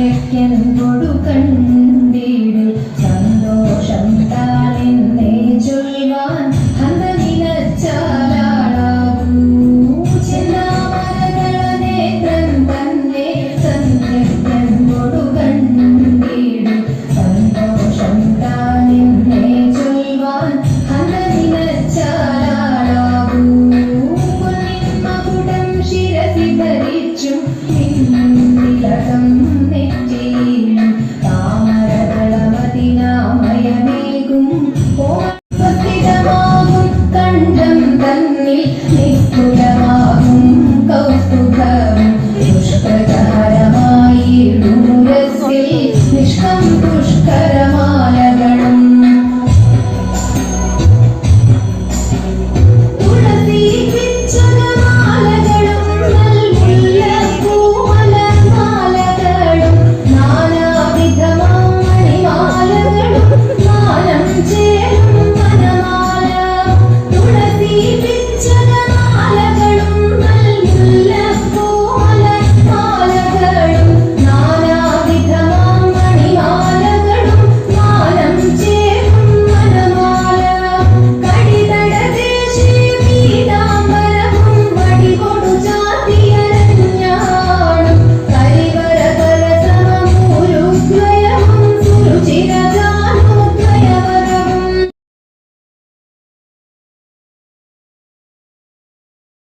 ലക്ഷ്യൻ കൊടുക്കണ്ടീട് സന്തോഷം താലെന്നേ ചൊൽവാൻ you Nil, Nil, Nil,